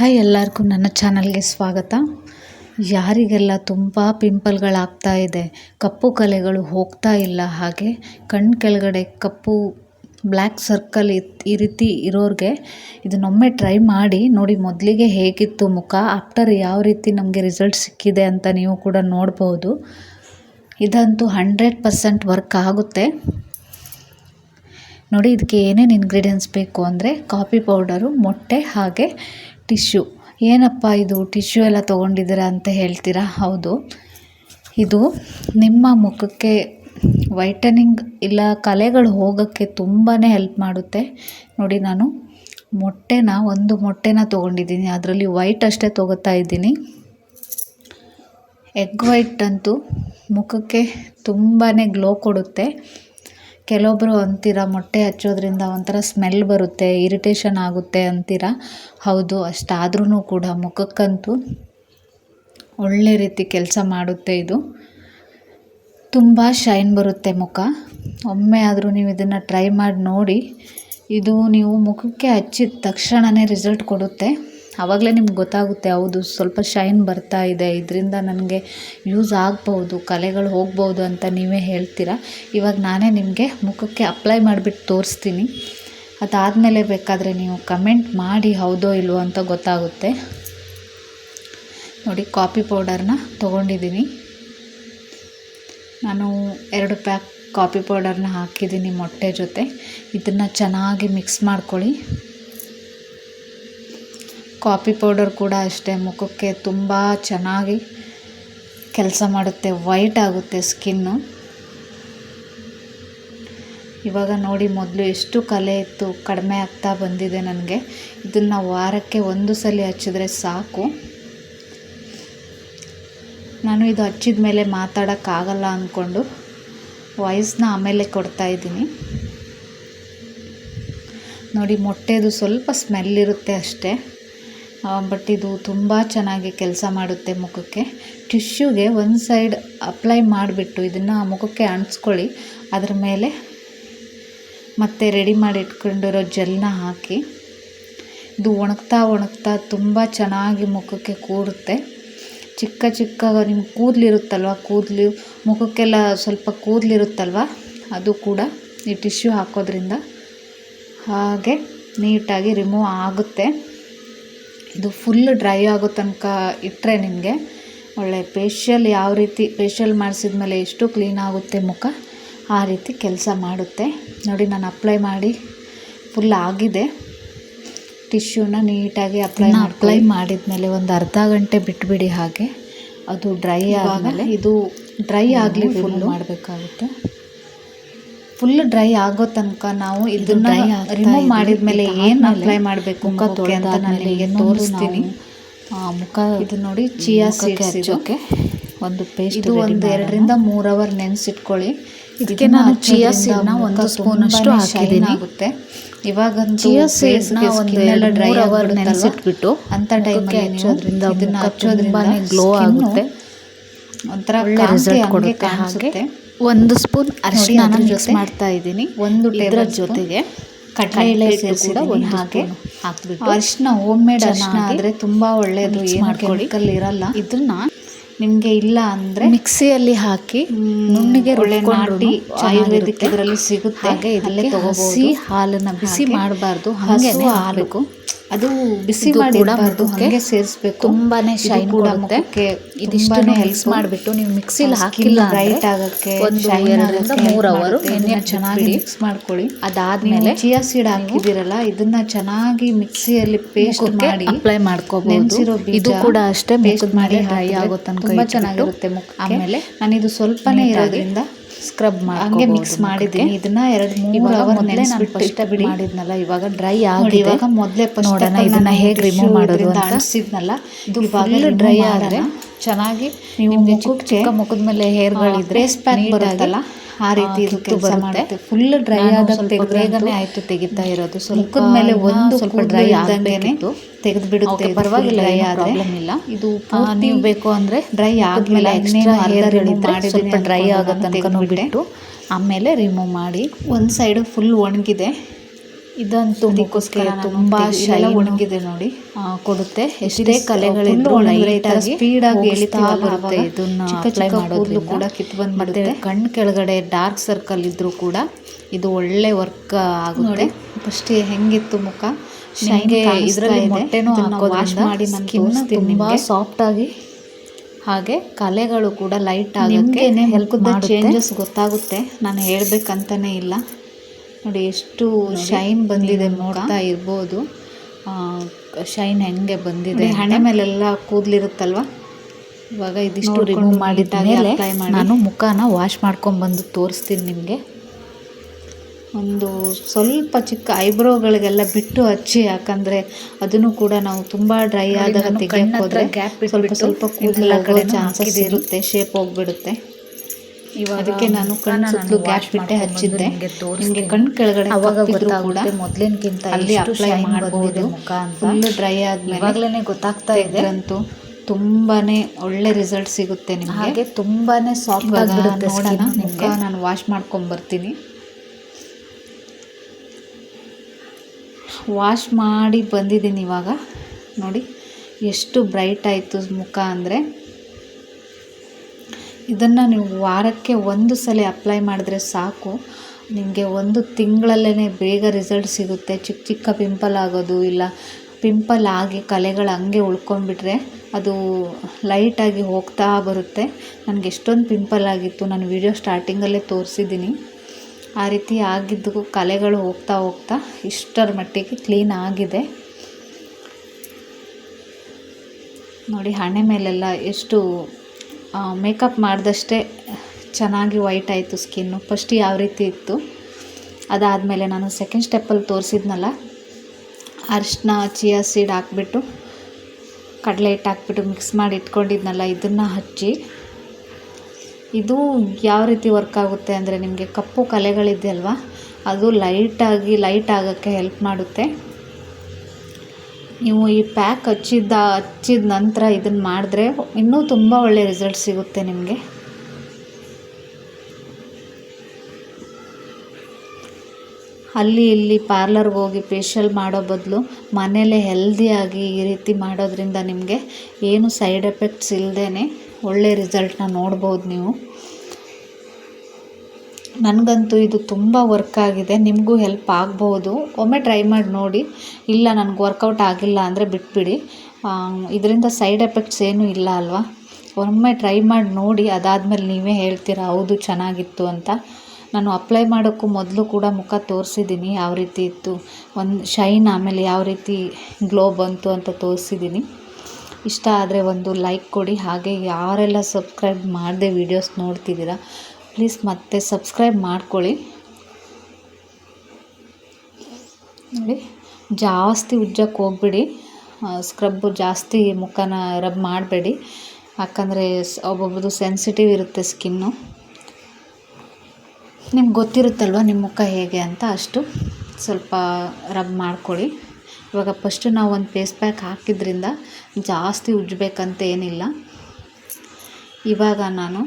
Hi ಎಲ್ಲರಿಗೂ ನನ್ನ ಚಾನಲ್ಗೆ ಸ್ವಾಗತ. ಯಾರಿಗೆಲ್ಲ ತುಂಬ ಪಿಂಪಲ್ಗಳಾಗ್ತಾ ಇದೆ, ಕಪ್ಪು ಕಲೆಗಳು ಹೋಗ್ತಾ ಇಲ್ಲ ಹಾಗೆ ಕಣ್ಣು ಕೆಳಗಡೆ ಕಪ್ಪು ಬ್ಲ್ಯಾಕ್ ಸರ್ಕಲ್ ಈ ರೀತಿ ಇರೋರಿಗೆ ಇದನ್ನೊಮ್ಮೆ ಟ್ರೈ ಮಾಡಿ ನೋಡಿ ಮೊದಲಿಗೆ ಹೇಗಿತ್ತು ಮುಖ, ಆಫ್ಟರ್ ಯಾವ ರೀತಿ ನಮಗೆ ರಿಸಲ್ಟ್ ಸಿಕ್ಕಿದೆ ಅಂತ ನೀವು ಕೂಡ ನೋಡ್ಬೋದು. ಇದಂತೂ ಹಂಡ್ರೆಡ್ ಪರ್ಸೆಂಟ್ ವರ್ಕ್ ಆಗುತ್ತೆ. ನೋಡಿ, ಇದಕ್ಕೆ ಏನೇನು ಇಂಗ್ರೀಡಿಯೆಂಟ್ಸ್ ಬೇಕು ಅಂದರೆ ಕಾಫಿ ಪೌಡರು, ಮೊಟ್ಟೆ ಹಾಗೆ ಟಿಶ್ಯೂ. ಏನಪ್ಪ ಇದು? ಟಿಶ್ಯೂ ಎಲ್ಲ ತೊಗೊಂಡಿದ್ದೀರಾ ಅಂತ ಹೇಳ್ತೀರಾ? ಹೌದು. ಇದು ನಿಮ್ಮ ಮುಖಕ್ಕೆ ವೈಟನಿಂಗ್ ಇಲ್ಲ, ಕಲೆಗಳು ಹೋಗೋಕ್ಕೆ ತುಂಬಾ ಹೆಲ್ಪ್ ಮಾಡುತ್ತೆ. ನೋಡಿ ನಾನು ಮೊಟ್ಟೆನ, ಒಂದು ಮೊಟ್ಟೆನ ತೊಗೊಂಡಿದ್ದೀನಿ. ಅದರಲ್ಲಿ ವೈಟ್ ಅಷ್ಟೇ ತೊಗೋತಾ ಇದ್ದೀನಿ. ಎಗ್ ವೈಟ್ ಅಂತೂ ಮುಖಕ್ಕೆ ತುಂಬಾ ಗ್ಲೋ ಕೊಡುತ್ತೆ. ಕೆಲವೊಬ್ಬರು ಅಂತೀರ ಮೊಟ್ಟೆ ಹಚ್ಚೋದ್ರಿಂದ ಒಂಥರ ಸ್ಮೆಲ್ ಬರುತ್ತೆ ಇರಿಟೇಷನ್ ಆಗುತ್ತೆ ಅಂತೀರ? ಹೌದು ಅಷ್ಟಾದ್ರೂ ಕೂಡ ಮುಖಕ್ಕಂತೂ ಒಳ್ಳೆ ರೀತಿ ಕೆಲಸ ಮಾಡುತ್ತೆ ಇದು. ತುಂಬ ಶೈನ್ ಬರುತ್ತೆ ಮುಖ. ಒಮ್ಮೆ ಆದರೂ ನೀವು ಇದನ್ನು ಟ್ರೈ ಮಾಡಿ ನೋಡಿ, ಇದು ನೀವು ಮುಖಕ್ಕೆ ಹಚ್ಚಿದ ತಕ್ಷಣವೇ ರಿಸಲ್ಟ್ ಕೊಡುತ್ತೆ. ಆವಾಗಲೇ ನಿಮ್ಗೆ ಗೊತ್ತಾಗುತ್ತೆ, ಹೌದು, ಸ್ವಲ್ಪ ಶೈನ್ ಬರ್ತಾ ಇದೆ, ಇದರಿಂದ ನನಗೆ ಯೂಸ್ ಆಗ್ಬೌದು ಕಲೆಗಳು ಹೋಗ್ಬೌದು ಅಂತ ನೀವೇ ಹೇಳ್ತೀರಾ? ಇವಾಗ ನಾನೇ ನಿಮಗೆ ಮುಖಕ್ಕೆ ಅಪ್ಲೈ ಮಾಡಿಬಿಟ್ಟು ತೋರಿಸ್ತೀನಿ. ಅದಾದಮೇಲೆ ಬೇಕಾದರೆ ನೀವು ಕಮೆಂಟ್ ಮಾಡಿ ಹೌದೋ ಇಲ್ವೋ ಅಂತ ಗೊತ್ತಾಗುತ್ತೆ. ನೋಡಿ ಕಾಫಿ ಪೌಡರ್ನ ತೊಗೊಂಡಿದ್ದೀನಿ. ನಾನು ಎರಡು ಪ್ಯಾಕ್ ಕಾಫಿ ಪೌಡರ್ನ ಹಾಕಿದ್ದೀನಿ ಮೊಟ್ಟೆ ಜೊತೆ. ಇದನ್ನು ಚೆನ್ನಾಗಿ ಮಿಕ್ಸ್ ಮಾಡ್ಕೊಳ್ಳಿ. ಕಾಫಿ ಪೌಡರ್ ಕೂಡ ಅಷ್ಟೇ. ಮುಖಕ್ಕೆ ತುಂಬ ಚೆನ್ನಾಗಿ ಕೆಲಸ ಮಾಡುತ್ತೆ. ವೈಟ್ ಆಗುತ್ತೆ ಸ್ಕಿನ್ನು. ಇವಾಗ ನೋಡಿ ಮೊದಲು ಎಷ್ಟು ಕಲೆ ಇತ್ತು. ಕಡಿಮೆ ಆಗ್ತಾ ಬಂದಿದೆ ನನಗೆ. ಇದನ್ನು ವಾರಕ್ಕೆ ಒಂದು ಸಲ ಹಚ್ಚಿದ್ರೆ ಸಾಕು. ನಾನು ಇದು ಹಚ್ಚಿದ ಮೇಲೆ ಮಾತಾಡೋಕ್ಕಾಗಲ್ಲ ಅಂದ್ಕೊಂಡು ವಾಯ್ಸ್ನ ಆಮೇಲೆ ಕೊಡ್ತಾ ಇದ್ದೀನಿ. ನೋಡಿ ಮೊಟ್ಟೆದು ಸ್ವಲ್ಪ ಸ್ಮೆಲ್ ಇರುತ್ತೆ ಅಷ್ಟೇ. ಬಟ್ ಇದು ತುಂಬ ಚೆನ್ನಾಗಿ ಕೆಲಸ ಮಾಡುತ್ತೆ ಮುಖಕ್ಕೆ. ಟಿಶ್ಯೂಗೆ ಒಂದು ಸೈಡ್ ಅಪ್ಲೈ ಮಾಡಿಬಿಟ್ಟು ಇದನ್ನು ಮುಖಕ್ಕೆ ಅಂಟಿಸ್ಕೊಳ್ಳಿ. ಅದ್ರ ಮೇಲೆ ಮತ್ತೆ ರೆಡಿ ಮಾಡಿ ಇಟ್ಕೊಂಡಿರೋ ಜೆಲ್ನ ಹಾಕಿ. ಇದು ಒಣಗ್ತಾ ಒಣಗ್ತಾ ತುಂಬ ಚೆನ್ನಾಗಿ ಮುಖಕ್ಕೆ ಕೂರುತ್ತೆ. ಚಿಕ್ಕ ಚಿಕ್ಕ ನಿಮ್ಮ ಕೂದಲಿರುತ್ತಲ್ವ, ಕೂದಲು ಮುಖಕ್ಕೆಲ್ಲ ಸ್ವಲ್ಪ ಕೂದಲಿರುತ್ತಲ್ವ, ಅದು ಕೂಡ ಈ ಟಿಶ್ಯೂ ಹಾಕೋದ್ರಿಂದ ಹಾಗೆ ನೀಟಾಗಿ ರಿಮೂವ್ ಆಗುತ್ತೆ. ಇದು ಫುಲ್ ಡ್ರೈ ಆಗೋ ತನಕ ಇಟ್ಟರೆ ನಿಮಗೆ ಒಳ್ಳೆ ಫೇಶಿಯಲ್ ಯಾವ ರೀತಿ ಫೇಶಿಯಲ್ ಮಾಡಿಸಿದ ಮೇಲೆ ಎಷ್ಟು ಕ್ಲೀನ್ ಆಗುತ್ತೆ ಮುಖ ಆ ರೀತಿ ಕೆಲಸ ಮಾಡುತ್ತೆ. ನೋಡಿ ನಾನು ಅಪ್ಲೈ ಮಾಡಿ ಫುಲ್ ಆಗಿದೆ. ಟಿಶ್ಯೂನ ನೀಟಾಗಿ ಅಪ್ಲೈ ಅಪ್ಲೈ ಮಾಡಿದ ಮೇಲೆ ಒಂದು ಅರ್ಧ ಗಂಟೆ ಬಿಟ್ಬಿಡಿ ಹಾಗೆ. ಅದು ಡ್ರೈ ಆದಮೇಲೆ ಇದು ಡ್ರೈ ಆಗಲಿ ಫುಲ್ ಮಾಡಬೇಕಾಗುತ್ತೆ? ಫುಲ್ ಡ್ರೈ ಆಗೋ ತನಕ ನಾವು ಇದನ್ನ ರಿಮೂವ್ ಮಾಡಿದ ಮೇಲೆ ಏನು ಅಪ್ಲೈ ಮಾಡಬೇಕು ಮುಖ ಅಂತ ನಾನು ನಿಮಗೆ ತೋರಿಸ್ತೀನಿ. ಮುಖ ಇದು ನೋಡಿ ಚಿಯಾ ಸೀಡ್ಸ್ ಓಕೆ ಒಂದು ಪೇಸ್ಟ್ ಇದು ಒಂದು ಎರಡರಿಂದ ಮೂರು ಅವರ್ ನೆನೆಸಿಟ್ಕೊಳ್ಳಿ. ಇದಕ್ಕೆ ನಾನು ಚಿಯಾ ಸೀಡ್ನ ಒಂದು ಸ್ಪೂನ್ ಅಷ್ಟು ಹಾಕಿದ್ದೀನಿ. ಆಗುತ್ತೆ. ಇವಾಗ ಚಿಯಾ ಸೀಡ್ಸ್ನ ಒಂದು ಎರಡು ಡ್ರೈ ಅವರ್ ನೆನೆಸಿಟ್ಬಿಟ್ಟು ಅಂಥ ಟೈಮ್ಗೆ ಹಚ್ಚೋದ್ರಿಂದ ಇದನ್ನ ಹಚ್ಚೋದ್ರಿಂದ ಗ್ಲೋ ಆಗುತ್ತೆ. ಒಂಥರ ರಿಸಲ್ಟ್ ಕೊಡುತ್ತೆ ಹಾಗೆ. ಒಂದು ಸ್ಪೂನ್ ಅರಿಶಿನ ಮಿಕ್ಸ್ ಮಾಡ್ತಾ ಇದ್ದೀನಿ. ಒಂದು ಟೇಬಲ್ ಜೊತೆಗೆ ಕಡಲೆ ಸೇರಿಸಿ ಒಂದು ಹಾಗೆ ಹಾಕ್ಬಿಟ್ಟು ಅರಿಶಿನ ಹೋಮ್ ಮೇಡ್ ಅರಿಶಿನ ಆದರೆ ತುಂಬ ಒಳ್ಳೆಯದು ಏನು ಕೆಮಿಕಲ್ ಇರಲ್ಲ. ಇದನ್ನ ನಿಮಗೆ ಇಲ್ಲ ಅಂದರೆ ಮಿಕ್ಸಿಯಲ್ಲಿ ಹಾಕಿ ನುಣ್ಣಿಗೆ ಒಳ್ಳೆ ನಾಟಿ ಆಯುರ್ವೇದಿಕ್ ಇದರಲ್ಲಿ ಸಿಗುತ್ತೆ. ಹಾಗೆ ಇದರಲ್ಲಿ ಹಸಿ ಹಾಲನ್ನು ಬಿಸಿ ಮಾಡಬಾರ್ದು. ಹಾಗೆ ಹಾಲು. ಅದು ಬಿಸಿ ಮಾಡಿರಬಾರ್ದು ಹಾಗೆ ಸೇರಿಸ್ಬೇಕು. ತುಂಬಾನೇ ಶೈನ್ ಕೊಡುತ್ತೆ. ಇದಿಷ್ಟನ್ನು ಹೆಲ್ಪ್ ಮಾಡಿಬಿಟ್ಟು ನೀವು ಮಿಕ್ಸಿಲಿ ಹಾಕಿಲ್ಲ ರೈಟ್ ಆಗಕ್ಕೆ ಒಂದು ಎರಡರಿಂದ ಮೂರು ಅವರು ಎಣ್ಣೆ ಚೆನ್ನಾಗಿ ಮಿಕ್ಸ್ ಮಾಡ್ಕೊಳ್ಳಿ. ಅದಾದ್ಮೇಲೆ ಚಿಯಾ ಸೀಡ್ ಹಾಕಿದಿರಲ್ಲ ಇದನ್ನ ಚೆನ್ನಾಗಿ ಮಿಕ್ಸಿಯಲ್ಲಿ ಪೇಸ್ಟ್ ಮಾಡಿ ಅಪ್ಲೈ ಮಾಡ್ಕೋಬಹುದು. ಇದು ಕೂಡ ಅಷ್ಟೇ ಪೇಸ್ಟ್ ಮಾಡಿ ಹೈ ಆಗುತ್ತೆ ತನಕ ತುಂಬಾ ಚೆನ್ನಾಗಿರುತ್ತೆ ಮುಖ ಆಮೇಲೆ ನಾನು ಇದು ಸ್ವಲ್ಪನೇ ಇರೋದ್ರಿಂದ ಸ್ಕ್ರಬ್ ಹಂಗೆ ಮಿಕ್ಸ್ ಮಾಡಿದ್ದೀನಿ ಇದನ್ನ ಎರಡು ಮೂರು ಅವರ್ ಮೊದಲೇ ಫಸ್ಟ್ ಬಿಡಿ. ಮಾಡಿದ್ನಲ್ಲ ಇವಾಗ ಡ್ರೈ ಆಗಿ ಇವಾಗ ಮೊದಲೇ ನೋಡೋಣ ಇದನ್ನ ಹೇಗೆ ರಿಮೂವ್ ಮಾಡೋದು ಅಂತ. ಅನ್ಸಿದ್ನಲ್ಲ ಇದು ಇವಾಗ ಡ್ರೈ ಆದರೆ ಚೆನ್ನಾಗಿ ನಿಮಗೆ ಚಿಕ್ಕ ಚಿಕ್ಕ ಮುಖದ ಮೇಲೆ ಹೇರ್ಗಳಿದ್ರೆ ಪ್ಯಾಕ್ ಬರುತ್ತಲ್ಲ ಆ ರೀತಿ ಇದು ಕೆಲಸ ಮಾಡುತ್ತೆ. ಫುಲ್ ಡ್ರೈ ಆದಾಗ ಬೇಗನೆ ಆಯ್ತು ತೆಗಿತಾ ಇರೋದು. ಮುಖದ ಮೇಲೆ ಒಂದು ಸ್ವಲ್ಪ ಡ್ರೈ ಆದಂಗೆ ತೆಗೆದು ಬಿಡುತ್ತೆ ಪರವಾಗಿಲ್ಲ ಪ್ರಾಬ್ಲಮ್ ಇಲ್ಲ. ಇದು ನೀವು ಬೇಕು ಅಂದ್ರೆ ಡ್ರೈ ಆದ್ಮೇಲೆ ಎಕ್ಸ್ಟ್ರಾ ಮಾಡಿ ಸ್ವಲ್ಪ ಡ್ರೈ ಆಗೋ ತನಕ ಬಿಟ್ಟು ಆಮೇಲೆ ರಿಮೂವ್ ಮಾಡಿ. ಒಂದು ಸೈಡ್ ಫುಲ್ ಒಣಗಿದೆ. ಇದಂತೂ ಅದಕ್ಕೋಸ್ಕರ ಮುಖಕ್ಕೆ ನಾನು ತುಂಬ ಶೈ ಒಣಗಿದೆ ನೋಡಿ. ಕೊಡುತ್ತೆ. ಎಷ್ಟೇ ಕಲೆಗಳು ಕಲೆಗಳಿದ್ರು ಸ್ಪೀಡ್ ಆಗಿ ಎಳಿತಾ ಬರುತ್ತೆ. ಇದನ್ನು ಇದನ್ನ ಚಿಕ್ಕ ಚಿಕ್ಕ ಕೂದಲು ಕೂಡ ಕಿತ್ತು ಮತ್ತೆ ಬಂದ್ಬಿಡುತ್ತೆ ಕಣ್ಣು ಕೆಳಗಡೆ ಡಾರ್ಕ್ ಸರ್ಕಲ್ ಇದ್ರೂ ಕೂಡ ಇದು ಒಳ್ಳೆ ವರ್ಕ್ ಆಗುತ್ತೆ. ಫಸ್ಟ್ ಹೆಂಗಿತ್ತು ಮುಖ? ಶೈನ್ಗೆ ಇದ್ರಲ್ಲಿ ಮೊಟ್ಟೆನೂ ವಾಶ್ ಮಾಡಿ ಸ್ಕಿನ್ ತುಂಬಾ ಸಾಫ್ಟ್ ಆಗಿ ಹಾಗೆ ಕಲೆಗಳು ಕೂಡ ಲೈಟ್ ಆಗೋಕ್ಕೆ ಹೆಲ್ಪ್ ಚೇಂಜಸ್ ಗೊತ್ತಾಗುತ್ತೆ. ನಾನು ಹೇಳ್ಬೇಕಂತಾನೆ ಇಲ್ಲ. ನೋಡಿ ಎಷ್ಟು ಶೈನ್ ಬಂದಿದೆ ನೋಡ್ತಾ ಇರ್ಬೋದು. ಶೈನ್ ಹೆಂಗೆ ಬಂದಿದೆ ಹಣೆ ಮೇಲೆಲ್ಲ ಕೂದಲಿರುತ್ತಲ್ವ? ಇವಾಗ ಇದಿಷ್ಟು ರಿಮೂವ್ ಮಾಡಿದ ಮೇಲೆ ನಾನು ಮುಖನ ವಾಶ್ ಮಾಡ್ಕೊಂಡ್ಬಂದು ತೋರಿಸ್ತೀನಿ ನಿಮಗೆ. ಒಂದು ಸ್ವಲ್ಪ ಚಿಕ್ಕ ಐಬ್ರೋಗಳಿಗೆಲ್ಲ ಬಿಟ್ಟು ಹಚ್ಚಿ ಯಾಕಂದರೆ ಅದನ್ನು ಕೂಡ ನಾವು ತುಂಬ ಡ್ರೈ ಆದಾಗ ನಾನು ತೆಗಿಯಕ್ಕೆ ಕಣ್ಣ್ ಹತ್ರ ಸ್ವಲ್ಪ ಸ್ವಲ್ಪ ಕೂದಲು ಚಾನ್ಸಸ್ ಇರುತ್ತೆ ಶೇಪ್ ಹೋಗ್ಬಿಡುತ್ತೆ. ಅದಕ್ಕೆ ನಾನು ಕಣ್ಣು ಸುತ್ತಲು ಗ್ಯಾಪ್ ಬಿಟ್ಟೆ ಹಚ್ಚಿದ್ದೆ. ನಿಮಗೆ ಕಣ್ಣು ಕೆಳಗಡೆ ಅವಾಗ ಗೊತ್ತಾಗುತ್ತೆ ಮೊದ್ಲಿನ್ಕಿಂತ ಅಲ್ಲಿ ಅಪ್ಲೈ ಮಾಡಬಹುದು ಮುಖ ಫುಲ್ ಡ್ರೈ ಆದ್ಮೇಲೆ ಇವಾಗಲೇ ಗೊತ್ತಾಗ್ತಾ ಇದೆ. ಅಂತೂ ತುಂಬಾನೇ ಒಳ್ಳೆ ರಿಸಲ್ಟ್ ಸಿಗುತ್ತೆ ನಿಮಗೆ. ಹಾಗೆ ತುಂಬಾನೇ ಸಾಫ್ಟ್ ಆಗಿರುತ್ತೆ ಆಗಿಬಿಡುತ್ತೆ ನೋಡೋಣ ಮುಖ ನಾನು ವಾಶ್ ಮಾಡ್ಕೊಂಡು ಬರ್ತೀನಿ. ವಾಶ್ ಮಾಡಿ ಬಂದಿದ್ದೀನಿ ಇವಾಗ. ನೋಡಿ ಎಷ್ಟು ಬ್ರೈಟ್ ಆಯಿತು ಮುಖ ಅಂದರೆ. ಇದನ್ನು ನೀವು ವಾರಕ್ಕೆ ಒಂದು ಸಲ ಅಪ್ಲೈ ಮಾಡಿದ್ರೆ ಸಾಕು. ನಿಮಗೆ ಒಂದು ತಿಂಗಳಲ್ಲೇ ಬೇಗ ರಿಸಲ್ಟ್ ಸಿಗುತ್ತೆ. ಚಿಕ್ಕ ಚಿಕ್ಕ ಪಿಂಪಲ್ ಆಗೋದು ಇಲ್ಲ ಪಿಂಪಲ್ ಆಗಿ ಕಲೆಗಳು ಹಂಗೆ ಉಳ್ಕೊಂಡ್ಬಿಟ್ರೆ ಅದು ಲೈಟಾಗಿ ಹೋಗ್ತಾ ಬರುತ್ತೆ. ನನಗೆ ಎಷ್ಟೊಂದು ಪಿಂಪಲ್ ಆಗಿತ್ತು, ನಾನು ವಿಡಿಯೋ ಸ್ಟಾರ್ಟಿಂಗಲ್ಲೇ ತೋರಿಸಿದ್ದೀನಿ. ಆ ರೀತಿ ಆಗಿದ್ದು ಕಲೆಗಳು ಹೋಗ್ತಾ ಹೋಗ್ತಾ ಇಷ್ಟರ ಮಟ್ಟಿಗೆ ಕ್ಲೀನ್ ಆಗಿದೆ. ನೋಡಿ, ಹಣೆ ಮೇಲೆಲ್ಲ ಎಷ್ಟು ಮೇಕಪ್ ಮಾಡಿದಷ್ಟೇ ಚೆನ್ನಾಗಿ ವೈಟ್ ಆಯಿತು ಸ್ಕಿನ್ನು. ಫಸ್ಟ್ ಯಾವ ರೀತಿ ಇತ್ತು? ಅದಾದಮೇಲೆ ನಾನು ಸೆಕೆಂಡ್ ಸ್ಟೆಪ್ಪಲ್ಲಿ ತೋರಿಸಿದ್ನಲ್ಲ ಅರಿಶಿನ ಚಿಯಾ ಸೀಡ್ ಹಾಕ್ಬಿಟ್ಟು, ಕಡಲೆ ಹಿಟ್ಟು ಹಾಕ್ಬಿಟ್ಟು ಮಿಕ್ಸ್ ಮಾಡಿ ಇಟ್ಕೊಂಡಿದ್ನಲ್ಲ, ಇದನ್ನು ಹಚ್ಚಿ. ಇದು ಯಾವ ರೀತಿ ವರ್ಕ್ ಆಗುತ್ತೆ ಅಂದರೆ ನಿಮಗೆ ಕಪ್ಪು ಕಲೆಗಳಿದೆಯಲ್ವ ಅದು ಲೈಟಾಗಿ ಲೈಟ್ ಆಗೋಕ್ಕೆ ಹೆಲ್ಪ್ ಮಾಡುತ್ತೆ. ನೀವು ಈ ಪ್ಯಾಕ್ ಹಚ್ಚಿದ್ದ, ಹಚ್ಚಿದ ನಂತರ ಇದನ್ನು ಮಾಡಿದ್ರೆ ಇನ್ನೂ ತುಂಬ ಒಳ್ಳೆಯ ರಿಸಲ್ಟ್ ಸಿಗುತ್ತೆ ನಿಮಗೆ. ಅಲ್ಲಿ ಇಲ್ಲಿ ಪಾರ್ಲರ್ಗೆ ಹೋಗಿ ಫೇಶಿಯಲ್ ಮಾಡೋ ಬದಲು ಮನೆಯಲ್ಲೇ ಹೆಲ್ದಿಯಾಗಿ ಈ ರೀತಿ ಮಾಡೋದ್ರಿಂದ ನಿಮಗೆ ಏನು ಸೈಡ್ ಎಫೆಕ್ಟ್ಸ್ ಇಲ್ಲದೇ ಒಳ್ಳೆ ರಿಸಲ್ಟನ್ನ ನೋಡ್ಬೋದು ನೀವು. ನನಗಂತೂ ಇದು ತುಂಬ ವರ್ಕ್ ಆಗಿದೆ. ನಿಮಗೂ ಹೆಲ್ಪ್ ಆಗ್ಬೋದು. ಒಮ್ಮೆ ಟ್ರೈ ಮಾಡಿ ನೋಡಿ. ಇಲ್ಲ, ನನಗೆ ವರ್ಕೌಟ್ ಆಗಿಲ್ಲ ಅಂದರೆ ಬಿಟ್ಬಿಡಿ. ಇದರಿಂದ ಸೈಡ್ ಎಫೆಕ್ಟ್ಸ್ ಏನೂ ಇಲ್ಲ ಅಲ್ವಾ? ಒಮ್ಮೆ ಟ್ರೈ ಮಾಡಿ ನೋಡಿ, ಅದಾದಮೇಲೆ ನೀವೇ ಹೇಳ್ತೀರಾ, ಹೌದು, ಚೆನ್ನಾಗಿತ್ತು ಅಂತ. ನಾನು ಅಪ್ಲೈ ಮಾಡೋಕ್ಕೂ ಮೊದಲು ಕೂಡ ಮುಖ ತೋರಿಸಿದ್ದೀನಿ ಯಾವ ರೀತಿ ಇತ್ತು, ಒಂದು ಶೈನ್ ಆಮೇಲೆ ಯಾವ ರೀತಿ ಗ್ಲೋ ಬಂತು ಅಂತ ತೋರಿಸಿದ್ದೀನಿ ಇಷ್ಟ ಆದರೆ ಒಂದು ಲೈಕ್ ಕೊಡಿ. ಹಾಗೆ ಯಾರೆಲ್ಲ ಸಬ್ಸ್ಕ್ರೈಬ್ ಮಾಡದೆ ವೀಡಿಯೋಸ್ ನೋಡ್ತಿದ್ದೀರಾ ಪ್ಲೀಸ್ ಮತ್ತೆ ಸಬ್ಸ್ಕ್ರೈಬ್ ಮಾಡ್ಕೊಳ್ಳಿ. ನೋಡಿ, ಜಾಸ್ತಿ ಉಜ್ಜಕ್ಕೆ ಹೋಗ್ಬಿಡಿ. ಸ್ಕ್ರಬ್ಬು ಜಾಸ್ತಿ ಮುಖನ ರಬ್ ಮಾಡಬೇಡಿ. ಯಾಕಂದರೆ ಒಬ್ಬೊಬ್ಬರದು ಸೆನ್ಸಿಟಿವ್ ಇರುತ್ತೆ ಸ್ಕಿನ್ನು ನಿಮ್ಗೆ ಗೊತ್ತಿರುತ್ತಲ್ವ ನಿಮ್ಮ ಮುಖ ಹೇಗೆ ಅಂತ ಅಷ್ಟು ಸ್ವಲ್ಪ ರಬ್ ಮಾಡ್ಕೊಳ್ಳಿ. ಇವಾಗ ಫಸ್ಟು ನಾವು ಒಂದು ಫೇಸ್ ಪ್ಯಾಕ್ ಹಾಕಿದ್ರಿಂದ ಜಾಸ್ತಿ ಉಜ್ಜಬೇಕಂತ ಏನಿಲ್ಲ. ಇವಾಗ ನಾನು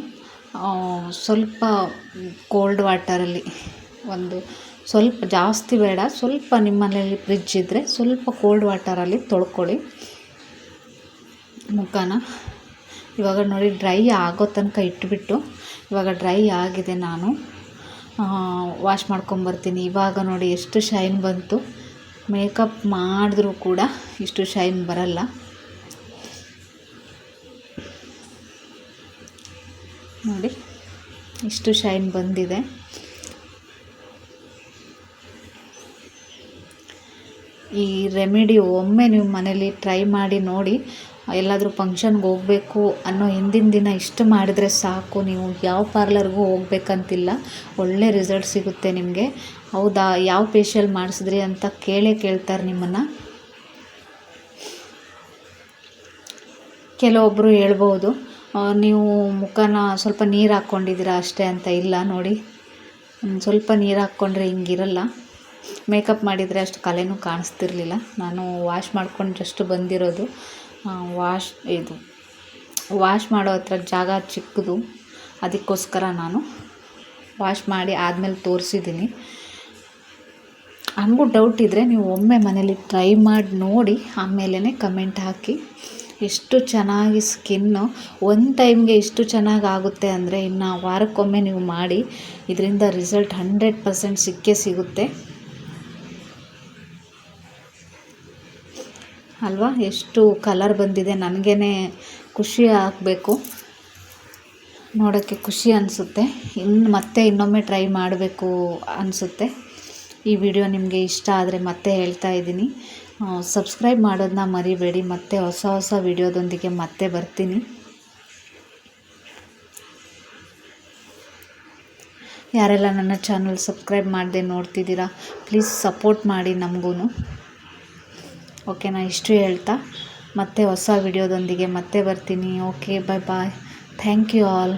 ಸ್ವಲ್ಪ ಕೋಲ್ಡ್ ವಾಟರಲ್ಲಿ ಒಂದು ಸ್ವಲ್ಪ ಜಾಸ್ತಿ ಬೇಡ. ಸ್ವಲ್ಪ ನಿಮ್ಮ ಮನೆಯಲ್ಲಿ ಫ್ರಿಜ್ ಇದ್ದರೆ ಸ್ವಲ್ಪ ಕೋಲ್ಡ್ ವಾಟರಲ್ಲಿ ತೊಳ್ಕೊಳ್ಳಿ. ಮುಖನ. ಇವಾಗ ನೋಡಿ ಡ್ರೈ ಆಗೋ ತನಕ ಇಟ್ಬಿಟ್ಟು, ಇವಾಗ ಡ್ರೈ ಆಗಿದೆ ನಾನು. ವಾಶ್ ಮಾಡ್ಕೊಂಬರ್ತೀನಿ. ಇವಾಗ ನೋಡಿ ಎಷ್ಟು ಶೈನ್ ಬಂತು. ಮೇಕಪ್ ಮಾಡಿದ್ರೂ ಕೂಡ ಇಷ್ಟು ಶೈನ್ ಬರಲ್ಲ. ನೋಡಿ, ಇಷ್ಟು ಶೈನ್ ಬಂದಿದೆ. ಈ ರೆಮಿಡಿ ಒಮ್ಮೆ ನೀವು ಮನೇಲಿ ಟ್ರೈ ಮಾಡಿ ನೋಡಿ, ಎಲ್ಲಾದರೂ ಫಂಕ್ಷನ್ಗೆ ಹೋಗಬೇಕು ಅನ್ನೋ ಹಿಂದಿನ ದಿನ ಇಷ್ಟು ಮಾಡಿದರೆ ಸಾಕು, ನೀವು ಯಾವ ಪಾರ್ಲರ್ಗೂ ಹೋಗ್ಬೇಕಂತಿಲ್ಲ, ಒಳ್ಳೆ ರಿಸಲ್ಟ್ ಸಿಗುತ್ತೆ ನಿಮಗೆ. ಹೌದಾ, ಯಾವ ಫೇಶಿಯಲ್ ಮಾಡಿಸಿದ್ರಿ ಅಂತ ಕೇಳೇ ಕೇಳ್ತಾರೆ ನಿಮ್ಮನ್ನು. ಕೆಲವೊಬ್ಬರು ಹೇಳ್ಬೋದು ನೀವು ಮುಖನ ಸ್ವಲ್ಪ ನೀರು ಹಾಕ್ಕೊಂಡಿದ್ದೀರಾ ಅಷ್ಟೇ ಅಂತ ಇಲ್ಲ ನೋಡಿ. ಸ್ವಲ್ಪ ನೀರು ಹಾಕ್ಕೊಂಡ್ರೆ ಹಿಂಗಿರಲ್ಲ. ಮೇಕಪ್ ಮಾಡಿದರೆ ಅಷ್ಟು ಕಲೆನೂ ಕಾಣಿಸ್ತಿರ್ಲಿಲ್ಲ. ನಾನು ವಾಶ್ ಮಾಡ್ಕೊಂಡು ಜಸ್ಟ್ ಬಂದಿರೋದು. ವಾಶ್ ಇದು ವಾಶ್ ಮಾಡೋ ಹತ್ರ ಜಾಗ ಚಿಕ್ಕದು. ಅದಕ್ಕೋಸ್ಕರ ನಾನು ವಾಶ್ ಮಾಡಿ ಆದಮೇಲೆ ತೋರಿಸಿದ್ದೀನಿ. ಹಂಗೂ ಡೌಟ್ ಇದ್ದರೆ ನೀವು ಒಮ್ಮೆ ಮನೇಲಿ ಟ್ರೈ ಮಾಡಿ ನೋಡಿ. ಆಮೇಲೆ ಕಮೆಂಟ್ ಹಾಕಿ. ಎಷ್ಟು ಚೆನ್ನಾಗಿ ಸ್ಕಿನ್ನು, ಒಂದು ಟೈಮ್ಗೆ ಇಷ್ಟು ಚೆನ್ನಾಗಿ ಆಗುತ್ತೆ ಅಂದರೆ ಇನ್ನು ವಾರಕ್ಕೊಮ್ಮೆ ನೀವು ಮಾಡಿ, ಇದರಿಂದ ರಿಸಲ್ಟ್ ಹಂಡ್ರೆಡ್ ಪರ್ಸೆಂಟ್ ಸಿಕ್ಕೇ ಸಿಗುತ್ತೆ. ಅಲ್ವಾ? ಎಷ್ಟು ಕಲರ್ ಬಂದಿದೆ ನನಗೇ ಖುಷಿ ಆಗಬೇಕು. ನೋಡೋಕ್ಕೆ ಖುಷಿ ಅನಿಸುತ್ತೆ. ಇನ್ನು ಮತ್ತೆ ಇನ್ನೊಮ್ಮೆ ಟ್ರೈ ಮಾಡಬೇಕು ಅನಿಸುತ್ತೆ. ಈ ವಿಡಿಯೋ ನಿಮಗೆ ಇಷ್ಟ ಆದರೆ ಮತ್ತೆ ಹೇಳ್ತಾ ಇದ್ದೀನಿ. ಸಬ್ಸ್ಕ್ರೈಬ್ ಮಾಡೋದನ್ನ ಮರಿಬೇಡಿ. ಮತ್ತೆ ಹೊಸ ಹೊಸ ವಿಡಿಯೋದೊಂದಿಗೆ ಮತ್ತೆ ಬರ್ತೀನಿ. ಯಾರೆಲ್ಲ ನನ್ನ ಚಾನಲ್ ಸಬ್ಸ್ಕ್ರೈಬ್ ಮಾಡದೆ ನೋಡ್ತಿದ್ದೀರಾ ಪ್ಲೀಸ್ ಸಪೋರ್ಟ್ ಮಾಡಿ ನಮಗೂ ಓಕೆನಾ ಇಷ್ಟು ಹೇಳ್ತಾ, ಮತ್ತೆ ಹೊಸ ವಿಡಿಯೋದೊಂದಿಗೆ ಮತ್ತೆ ಬರ್ತೀನಿ. Okay bye bye thank you all